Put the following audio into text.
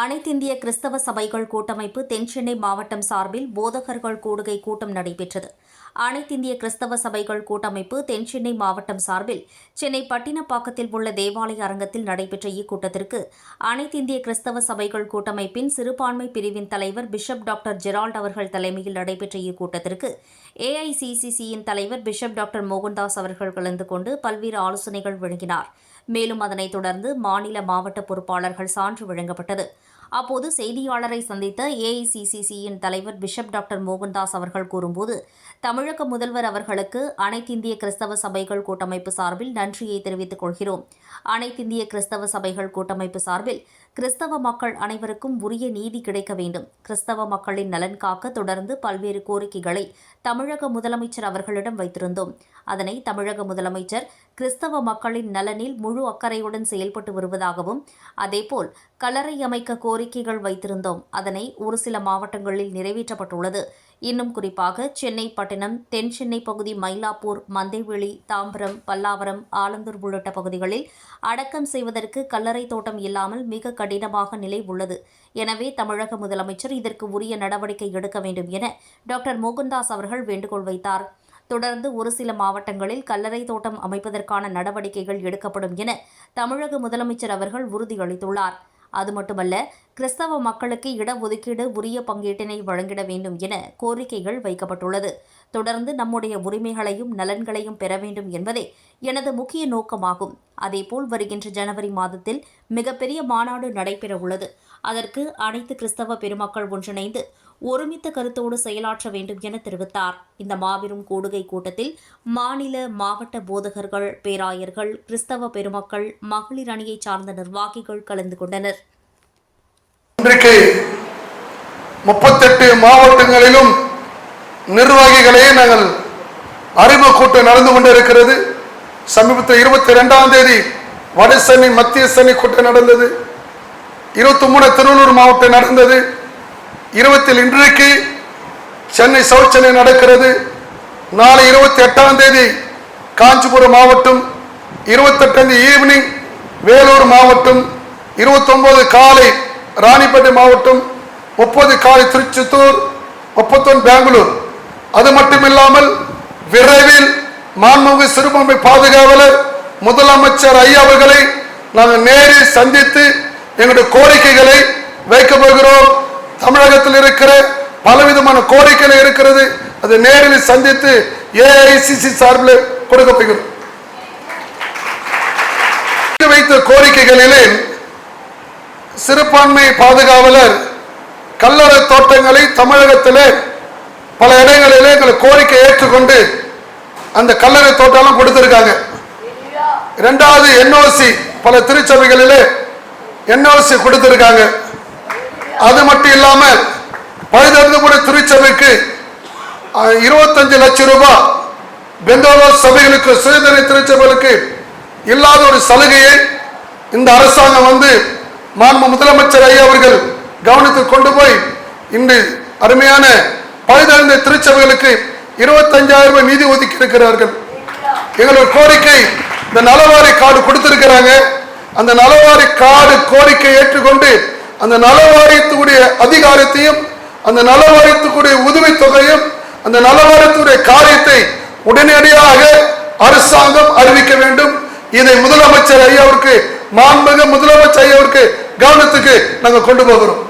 அனைத்திந்திய கிறிஸ்தவ சபைகள் கூட்டமைப்பு தென்சென்னை மாவட்டம் சார்பில் போதகர்கள் கூடுகை கூட்டம் நடைபெற்றது. அனைத்திந்திய கிறிஸ்தவ சபைகள் கூட்டமைப்பு தென்சென்னை மாவட்டம் சார்பில் சென்னை பட்டினப்பாக்கத்தில் உள்ள தேவாலய அரங்கத்தில் நடைபெற்ற இக்கூட்டத்திற்கு அனைத்திந்திய கிறிஸ்தவ சபைகள் கூட்டமைப்பின் சிறுபான்மை பிரிவின் தலைவர் பிஷப் டாக்டர் ஜெரால்ட் அவர்கள் தலைமையில் நடைபெற்ற இக்கூட்டத்திற்கு ஏஐசிசிசியின் தலைவர் பிஷப் டாக்டர் மோகன்தாஸ் அவர்கள் கலந்து கொண்டு பல்வேறு ஆலோசனைகள் வழங்கினார். மேலும் அதனைத் தொடர்ந்து மாநில மாவட்ட பொறுப்பாளர்கள் சான்று வழங்கப்பட்டது. அப்போது செய்தியாளரை சந்தித்த ஏஐசிசிசியின் தலைவர் பிஷப் டாக்டர் மோகன்தாஸ் அவர்கள் கூறும்போது தமிழக முதல்வர் அவர்களுக்கு அனைத்திந்திய கிறிஸ்தவ சபைகள் கூட்டமைப்பு சார்பில் நன்றியை தெரிவித்துக் கொள்கிறோம். அனைத்திந்திய கிறிஸ்தவ சபைகள் கூட்டமைப்பு சார்பில் கிறிஸ்தவ மக்கள் அனைவருக்கும் உரிய நீதி கிடைக்க வேண்டும். கிறிஸ்தவ மக்களின் நலன் காக்க தொடர்ந்து பல்வேறு கோரிக்கைகளை தமிழக முதலமைச்சர் அவர்களிடம் வைத்திருந்தோம். அதனை தமிழக முதலமைச்சர் கிறிஸ்தவ மக்களின் நலனில் முழு அக்கறையுடன் செயல்பட்டு வருவதாகவும் அதேபோல் கல்லறை அமைக்க கோரிக்கைகள் வைத்திருந்தோம். அதனை ஒரு சில மாவட்டங்களில் நிறைவேற்றப்பட்டுள்ளது. இன்னும் குறிப்பாக சென்னை பட்டினம் தென் சென்னை பகுதி மயிலாப்பூர் மந்தைவெளி தாம்பரம் பல்லாவரம் ஆலந்தூர் உள்ளிட்ட பகுதிகளில் அடக்கம் செய்வதற்கு கல்லறை தோட்டம் இல்லாமல் மிக கடினமாக நிலை உள்ளது. எனவே தமிழக முதலமைச்சர் இதற்கு உரிய நடவடிக்கை எடுக்க வேண்டும் என டாக்டர் மோகன்தாஸ் அவர்கள் வேண்டுகோள் வைத்தார். தொடர்ந்து ஒரு சில மாவட்டங்களில் கல்லறை தோட்டம் அமைப்பதற்கான நடவடிக்கைகள் எடுக்கப்படும் என தமிழக முதலமைச்சர் அவர்கள் உறுதியளித்துள்ளார். அது மட்டுமல்ல கிறிஸ்தவ மக்களுக்கு இடஒதுக்கீடு உரிய பங்கீட்டினை வழங்கிட வேண்டும் என கோரிக்கைகள் வைக்கப்பட்டுள்ளது. தொடர்ந்து நம்முடைய உரிமைகளையும் நலன்களையும் பெற வேண்டும் என்பதே எனது முக்கிய நோக்கமாகும். அதேபோல் வருகின்ற ஜனவரி மாதத்தில் மிகப்பெரிய மாநாடு நடைபெறவுள்ளது. அதற்கு அனைத்து கிறிஸ்தவ பெருமக்கள் ஒன்றிணைந்து ஒருமித்த கருத்தோடு செயலாற்ற வேண்டும் என தெரிவித்தார். இந்த மாபெரும் கூடுகை கூட்டத்தில் மாநில மாவட்ட போதகர்கள் பேராயர்கள் கிறிஸ்தவ பெருமக்கள் மகளிர் அணியைச் சார்ந்த நிர்வாகிகள் கலந்து கொண்டனர். இன்றைக்கு முப்பத்தெட்டு மாவட்டங்களிலும் நிர்வாகிகளே நாங்கள் அறிமுக கூட்டம் நடந்து கொண்டிருக்கிறது. சமீபத்தில் இருபத்தி ரெண்டாம் தேதி வட மத்திய சென்னை கூட்டம் நடந்தது. இருபத்தி மூணு திருவள்ளூர் மாவட்டம் நடந்தது. இருபத்தில் இன்றைக்கு சென்னை சவுத் சென்னை நடக்கிறது. நாளை இருபத்தி எட்டாம் தேதி காஞ்சிபுரம் மாவட்டம் இருபத்தெட்டாம் தேதி ஈவினிங் வேலூர் மாவட்டம் இருபத்தொம்போது காலை ராணிப்பேட்டை மாவட்டம் முப்பது காலை திருச்சித்தூர் முப்பத்தொன்று பெங்களூர். அது மட்டுமில்லாமல் விரைவில் மாண்புமிகு சிறுபான்மை பாதுகாவலர் முதலமைச்சர் ஐயா அவர்களை நாங்கள் நேரில் சந்தித்து எங்களுடைய கோரிக்கைகளை வைக்க போகிறோம். தமிழகத்தில் இருக்கிற பலவிதமான கோரிக்கைகள் இருக்கிறது. அதை நேரில் சந்தித்து ஏஐசிசி சார்பில் கொடுக்க போகிறோம். வைத்த கோரிக்கைகளிலே சிறுபான்மை பாதுகாவலர் கல்லறை தோட்டங்களை தமிழகத்திலே பல இடங்களிலே எங்கள் கோரிக்கை ஏற்றுக்கொண்டு அந்த கல்லறை தோட்டம்லாம் கொடுத்திருக்காங்க. இரண்டாவது என்ஓசி பல திருச்சபைகளிலே என்ஓசி கொடுத்திருக்காங்க. அது மட்டும் இல்லாம கூட திருச்சபைக்கு இருபத்தஞ்சு லட்சம் ரூபாய் பெந்தோலோ சபைகளுக்கு சுயதன திருச்சபைகளுக்கு இல்லாத ஒரு சலுகையை இந்த அரசாங்கம் வந்து மாண்பு முதலமைச்சர் ஐயா அவர்கள் கவனத்தில் கொண்டு போய் இன்று அருமையான பழுதறிந்த திருச்சபைகளுக்கு இருபத்தஞ்சாயிரம் ரூபாய் நிதி ஒதுக்கி இருக்கிறார்கள் எங்களோட கோரிக்கை இந்த நலவாரி கார்டு கொடுத்திருக்கிறாங்க. அந்த நலவாரி காடு கோரிக்கை ஏற்றுக்கொண்டு அந்த நலவாரியத்துக்குரிய அதிகாரத்தையும் அந்த நலவாரியத்துக்குரிய உதவித் தொகையும் அந்த நலவாரியத்துடைய காரியத்தை உடனடியாக அரசாங்கம் அறிவிக்க வேண்டும். இதை முதலமைச்சர் ஐயாவிற்கு மாண்புமிகு முதலமைச்சர் ஐயாவிற்கு கவனத்துக்கு நாங்கள் கொண்டு போகிறோம்.